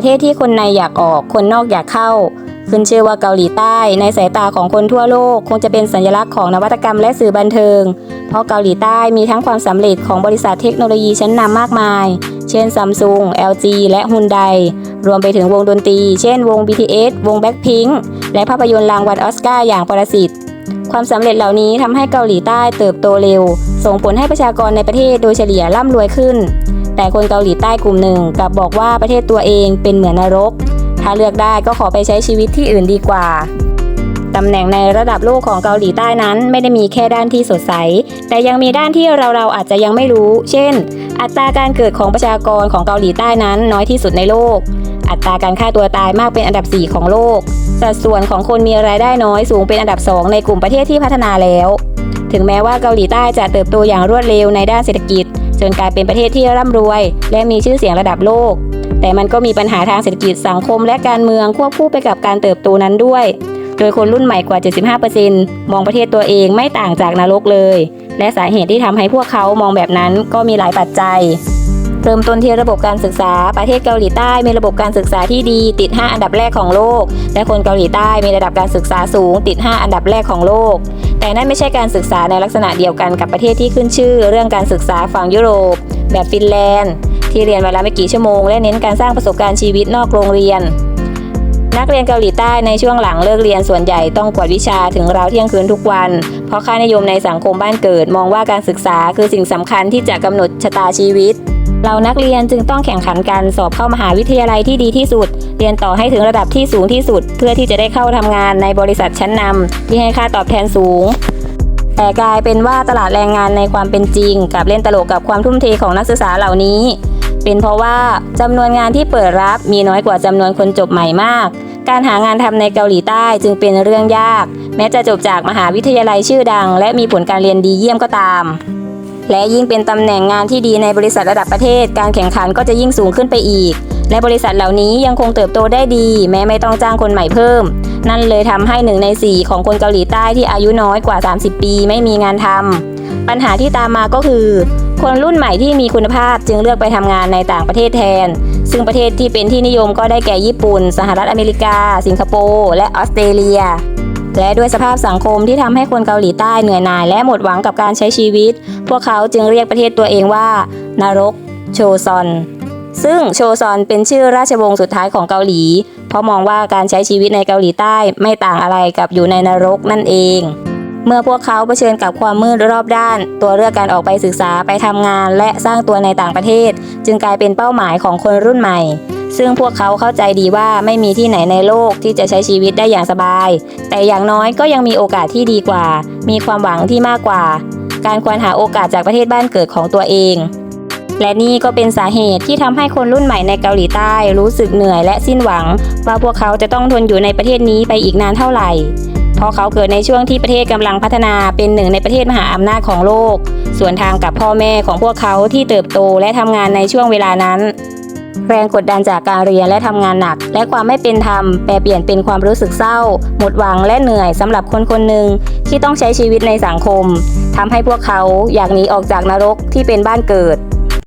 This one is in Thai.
ประเทศที่คนในอยากออกคนนอกอยากเข้า ขึ้นชื่อว่าเกาหลีใต้ ในสายตาของคนทั่วโลก คงจะเป็นสัญลักษณ์ของนวัตกรรมและสื่อบันเทิง เพราะเกาหลีใต้มีทั้งความสำเร็จของบริษัทเทคโนโลยีชั้นนำมากมาย เช่นซัมซุง LG และฮุนไดรวมไปถึงวงดนตรี เช่นวง BTS วง Blackpink และภาพยนตร์รางวัลออสการ์อย่างปรสิตความสำเร็จเหล่านี้ทำให้เกาหลีใต้เติบโตเร็ว ส่งผลให้ประชากรในประเทศโดยเฉลี่ยร่ำรวยขึ้น แต่คนเกาหลีใต้กลุ่มหนึ่งกลับบอกว่าประเทศตัวเองเป็นเหมือนนรก ถ้าเลือกได้ก็ขอไปใช้ชีวิตที่อื่นดีกว่าตำแหน่งในระดับโลกของเกาหลีใต้นั้น ไม่ได้มีแค่ด้านที่สดใส แต่ยังมีด้านที่เราเราอาจจะยังไม่รู้ เช่น อัตราการเกิดของประชากรของเกาหลีใต้นั้นน้อยที่สุดในโลก อัตราการฆ่าตัวตายมากเป็นอันดับ 4 ของโลก สัดส่วนของคนมีรายได้น้อยสูงเป็นอันดับ 2 ในกลุ่มประเทศที่พัฒนาแล้ว ถึงแม้ว่าเกาหลีใต้จะเติบโตอย่างรวดเร็วในด้านเศรษฐกิจ จนกลายเป็นประเทศที่ร่ำรวย และมีชื่อเสียงระดับโลก แต่มันก็มีปัญหาทางเศรษฐกิจสังคมและการเมืองควบคู่ไปกับการเติบโตนั้นด้วย โดยคนรุ่นใหม่กว่า 75%มองประเทศตัวเองไม่ต่างจากนรกเลย และสาเหตุที่ทำให้พวกเขามองแบบนั้นก็มีหลายปัจจัยเริ่มต้นที่ระบบการศึกษา ประเทศเกาหลีใต้มีระบบการศึกษาที่ดี ติด 5 อันดับแรกของโลก และคนเกาหลีใต้มีระดับการศึกษาสูง ติด 5 อันดับแรกของโลก แต่นั่นไม่ใช่การศึกษาในลักษณะเดียวกันกับประเทศที่ขึ้นชื่อ เรื่องการศึกษาฝั่งยุโรป แบบฟินแลนด์ ที่เรียนวันละไม่กี่ชั่วโมง และเน้นการสร้างประสบการณ์ชีวิตนอกโรงเรียน นักเรียนเกาหลีใต้ในช่วงหลังเลิกเรียนส่วนใหญ่ต้องกวดวิชาถึงราวเที่ยงคืนทุกวัน เพราะค่านิยมในสังคมบ้านเกิด มองว่าการศึกษาคือสิ่งสำคัญที่จะกำหนดชะตาชีวิต เรานักเรียนจึงต้องแข่งขันกันสอบเข้ามหาวิทยาลัยที่ดีที่สุด เรียนต่อให้ถึงระดับที่สูงที่สุด เพื่อที่จะได้เข้าทำงานในบริษัทชั้นนำที่ให้ค่าตอบแทนสูง แต่กลายเป็นว่าตลาดแรงงานในความเป็นจริง กับเล่นตลกกับความทุ่มเทของนักศึกษาเหล่านี้ เป็นเพราะว่าจำนวนงานที่เปิดรับมีน้อยกว่าจำนวนคนจบใหม่มาก การหางานทำในเกาหลีใต้จึงเป็นเรื่องยาก แม้จะจบจากมหาวิทยาลัยชื่อดัง และมีผลการเรียนดีเยี่ยมก็ตาม และยิ่งเป็นตำแหน่งงานที่ดีในบริษัทระดับประเทศ การแข่งขันก็จะยิ่งสูงขึ้นไปอีก และบริษัทเหล่านี้ยังคงเติบโตได้ดี แม้ไม่ต้องจ้างคนใหม่เพิ่ม นั่นเลยทำให้หนึ่งใน4ของคนเกาหลีใต้ที่อายุน้อยกว่า 30 ปีไม่มีงานทำปัญหาที่ตามมาก็คือ คนรุ่นใหม่ที่มีคุณภาพจึงเลือกไปทำงานในต่างประเทศแทน ซึ่งประเทศที่เป็นที่นิยมก็ได้แก่ญี่ปุ่น สหรัฐอเมริกา สิงคโปร์และออสเตรเลีย และด้วยสภาพสังคมที่ทำให้คนเกาหลีใต้เหนื่อยหน่ายและหมดหวังกับการใช้ชีวิต พวกเขาจึงเรียกประเทศตัวเองว่า นรก โชซอน ซึ่งโชซอนเป็นชื่อราชวงศ์สุดท้ายของเกาหลี เพราะมองว่าการใช้ชีวิตในเกาหลีใต้ไม่ต่างอะไรกับอยู่ในนรกนั่นเองเมื่อพวกเขาเผชิญกับความมืดรอบด้าน ตัวเลือกการออกไปศึกษาไปทำงาน และสร้างตัวในต่างประเทศ จึงกลายเป็นเป้าหมายของคนรุ่นใหม่ ซึ่งพวกเขาเข้าใจดีว่าไม่มีที่ไหนในโลกที่จะใช้ชีวิตได้อย่างสบาย แต่อย่างน้อยก็ยังมีโอกาสที่ดีกว่า มีความหวังที่มากกว่า การควรหาโอกาสจากประเทศบ้านเกิดของตัวเอง และนี่ก็เป็นสาเหตุที่ทำให้คนรุ่นใหม่ในเกาหลีใต้รู้สึกเหนื่อยและสิ้นหวัง ว่าพวกเขาจะต้องทนอยู่ในประเทศนี้ไปอีกนานเท่าไหร่เพราะเขาเกิดในช่วงที่ประเทศกำลังพัฒนาเป็นหนึ่งในประเทศมหาอำนาจของโลก ส่วนทางกับพ่อแม่ของพวกเขาที่เติบโตและทำงานในช่วงเวลานั้น แรงกดดันจากการเรียนและทำงานหนัก และความไม่เป็นธรรมแปรเปลี่ยนเป็นความรู้สึกเศร้า หมดหวังและเหนื่อยสำหรับคนคนหนึ่งที่ต้องใช้ชีวิตในสังคมทำให้พวกเขาอยากหนีออกจากนรกที่เป็นบ้านเกิด